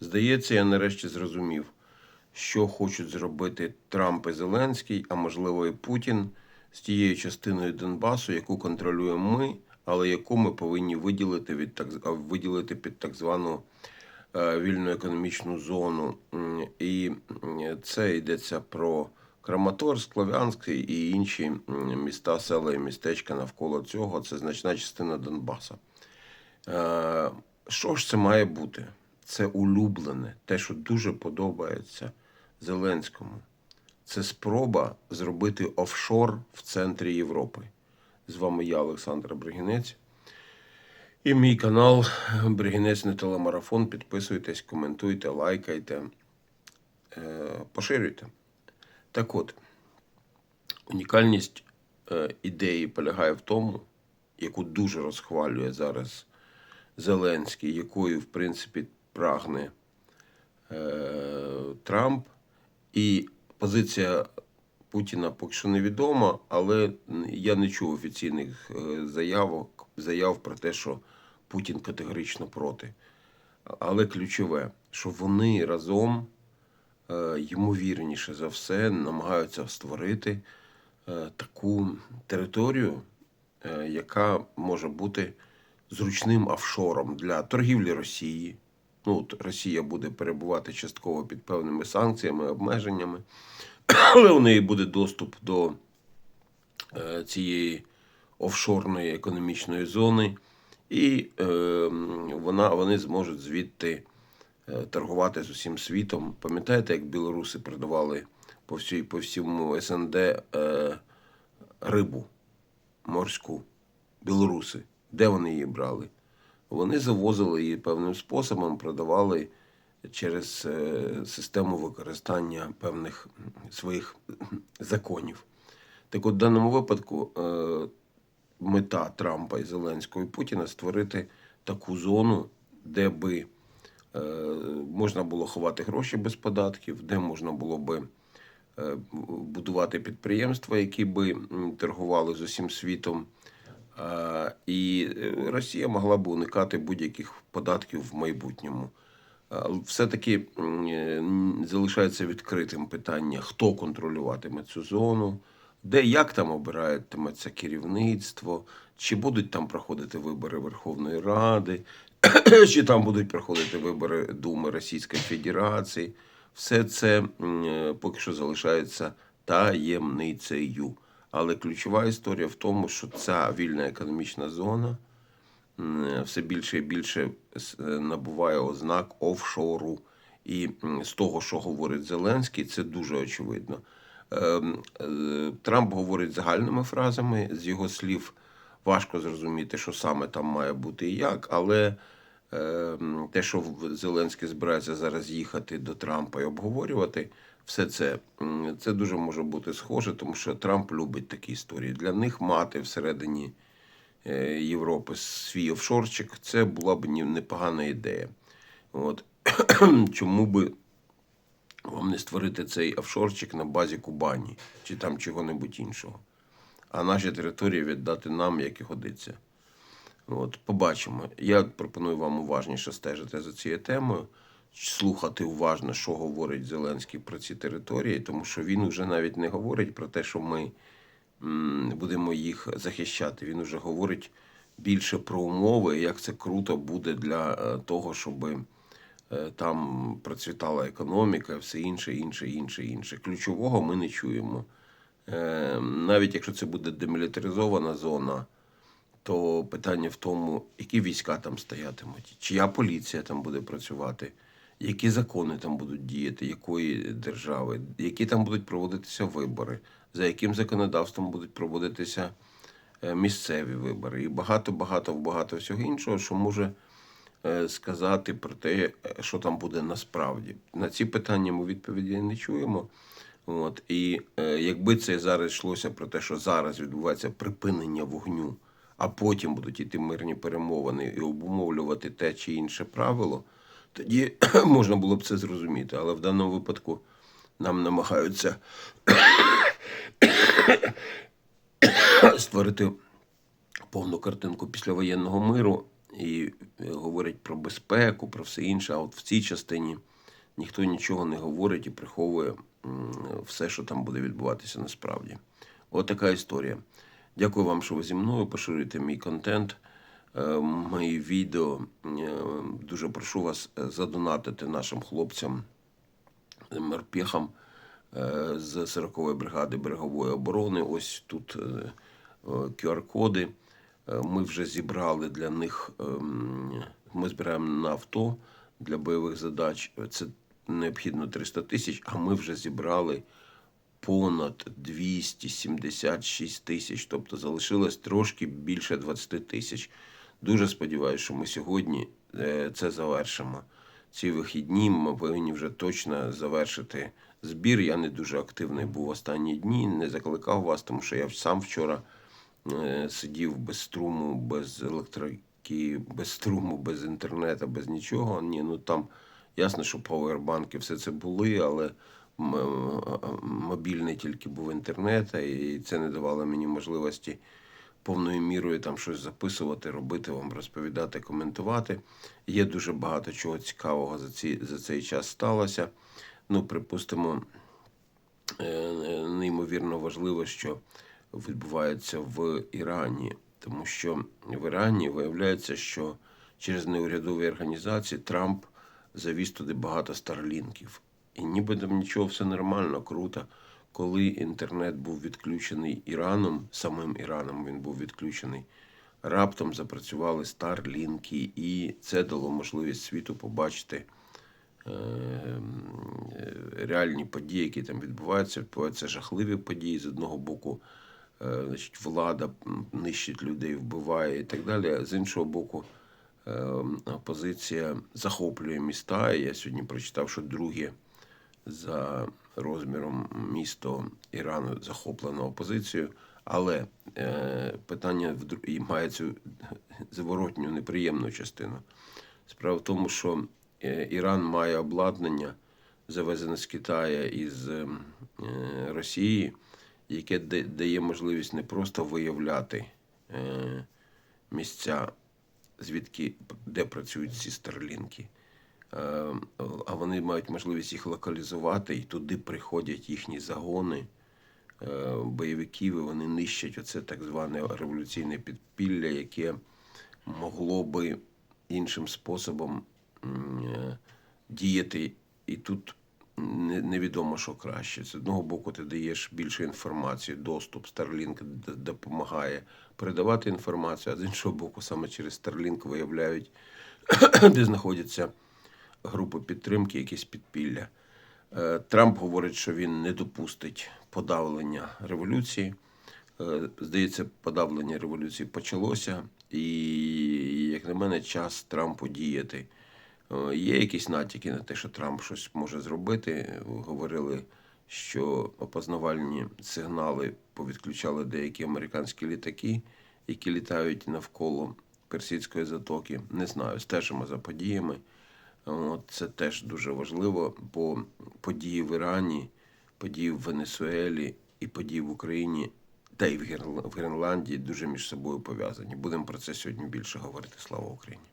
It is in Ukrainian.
Здається, я нарешті зрозумів, що хочуть зробити Трамп і Зеленський, а можливо і Путін з тією частиною Донбасу, яку контролюємо ми, але яку ми повинні виділити від так виділити під так звану е, вільну економічну зону. І це йдеться про Краматорськ, Слов'янськ і інші міста, села і містечка навколо цього. Це значна частина Донбаса. Е, Що ж це має бути? Це улюблене, те, що дуже подобається Зеленському. Це спроба зробити офшор в центрі Європи. З вами я, Олександр Бригінець. І мій канал Бригінець не телемарафон. Підписуйтесь, коментуйте, лайкайте, е, поширюйте. Так от, унікальність е, ідеї полягає в тому, яку дуже розхвалює зараз Зеленський, якою, в принципі, прагне е, Трамп. І позиція Путіна поки що невідома, але я не чув офіційних е, заявок, заяв про те, що Путін категорично проти. Але ключове, що вони разом, е, ймовірніше за все, намагаються створити таку територію, яка може бути зручним офшором для торгівлі Росії. Ну, от Росія буде перебувати частково під певними санкціями, обмеженнями, але у неї буде доступ до е, цієї офшорної економічної зони, і е, вона, вони зможуть звідти е, торгувати з усім світом. Пам'ятаєте, як білоруси продавали по, всій, по всьому СНД е, рибу морську? Білоруси. Де вони її брали? Вони завозили її певним способом, продавали через е, систему використання певних своїх законів. Так от в даному випадку е, мета Трампа і Зеленського і Путіна створити таку зону, де би е, можна було ховати гроші без податків, де можна було би будувати підприємства, які би торгували з усім світом. І е, Росія могла б уникати будь-яких податків в майбутньому. Все-таки е, залишається відкритим питання, хто контролюватиме цю зону, де як там обиратиметься керівництво, чи будуть там проходити вибори Верховної Ради, чи там будуть проходити вибори Думи Російської Федерації. Все це е, поки що залишається таємницею. Але ключова історія в тому, що ця вільна економічна зона все більше і більше е, набуває ознак офшору. І з того, що говорить Зеленський, це дуже очевидно. Ем, е, Трамп говорить загальними фразами, з його слів важко зрозуміти, що саме там має бути і як, але те, що Зеленський збирається зараз їхати до Трампа і обговорювати, все це, це дуже може бути схоже, тому що Трамп любить такі історії. Для них мати всередині е, Європи свій офшорчик, це була б непогана ідея. От. Чому би вам не створити цей офшорчик на базі Кубані чи там чого-небудь іншого, а наші території віддати нам, як і годиться. От, побачимо. Я пропоную вам уважніше стежити за цією темою, слухати уважно, що говорить Зеленський про ці території, тому що він вже навіть не говорить про те, що ми будемо їх захищати. Він вже говорить більше про умови, як це круто буде для е, того, щоб е, там процвітала економіка, все інше, інше, інше, інше. Ключового ми не чуємо. Е, Навіть якщо це буде демілітаризована зона, то питання в тому, які війська там стоятимуть, чия поліція там буде працювати, які закони там будуть діяти, якої держави, які там будуть проводитися вибори, за яким законодавством будуть проводитися е, місцеві вибори, і багато, багато, багато всього іншого, що може е, сказати про те, е, що там буде насправді. На ці питання ми відповіді не чуємо. От і якби це зараз йшлося про те, що зараз відбувається припинення вогню, а потім будуть іти мирні перемовини і обумовлювати те чи інше правило, тоді можна було б це зрозуміти. Але в даному випадку нам намагаються створити повну картинку післявоєнного миру, і е, говорять про безпеку, про все інше. А от в цій частині ніхто нічого не говорить і приховує все, що там буде відбуватися насправді. От історія. Дякую вам, що ви зі мною. Поширюйте мій контент, е, мої відео. Е, Дуже прошу вас е, задонатити нашим хлопцям, морпехам е, з 40-ї бригади берегової оборони. Ось тут QR-коди. Ми вже зібрали для них. ем, Ми збираємо на авто для бойових задач. Це необхідно 300 тисяч, а ми вже зібрали понад 276 тисяч. Тобто залишилось трошки більше 20 тисяч. Дуже сподіваюся, що ми сьогодні е, це завершимо. Ці вихідні ми повинні вже точно завершити збір. Я не дуже активний був останні дні, не закликав вас, тому що я сам вчора е, сидів без струму, без електрики, без струму, без інтернету, без нічого. Ні, ну там ясно, що пауербанки все це були, але мобільний тільки був інтернет, і це не давало мені можливості повною мірою там щось записувати, робити, вам розповідати, коментувати. Є дуже багато чого цікавого за, ці, за цей час сталося. Ну, припустимо, е, неймовірно важливо, що відбувається в Ірані, тому що в Ірані виявляється, що через неурядові організації Трамп завіз туди багато старлінків. І ніби там нічого, все нормально, круто. Коли інтернет був відключений Іраном, самим Іраном він був відключений, раптом запрацювали старлінки, і це дало можливість світу побачити е, е, реальні події, які там відбуваються. Відбуваються жахливі події з одного боку. е, Значить, влада нищить людей, вбиває і так далі. З іншого боку, опозиція захоплює міста. Я сьогодні прочитав, що друге за розміром місто Ірану захоплено опозицією. Але е, питання і має цю зворотню неприємну частину. Справа в тому, що е, Іран має обладнання, завезене з Китаю і з е, Росії, яке да- дає можливість не просто виявляти е, місця, звідки де працюють ці старлінки, а вони мають можливість їх локалізувати, і туди приходять їхні загони е, бойовиків, і вони нищать оце так зване революційне підпілля, яке могло би іншим способом е, діяти. І тут невідомо, що краще. З одного боку, ти даєш більше інформації, доступ. Starlink допомагає передавати інформацію, а з іншого боку, саме через Starlink виявляють, де знаходяться групи підтримки, якісь підпілля. Е, Трамп говорить, що він не допустить подавлення революції. Е, Здається, подавлення революції почалося, і, як на мене, час Трампу діяти. Е, Є якісь натяки на те, що Трамп щось може зробити. Говорили, що опознавальні сигнали повідключали деякі американські літаки, які літають навколо Персидської затоки. Не знаю, стежимо за подіями. Це теж дуже важливо, бо події в Ірані, події в Венесуелі і події в Україні та й в Гренландії дуже між собою пов'язані. Будемо про це сьогодні більше говорити. Слава Україні!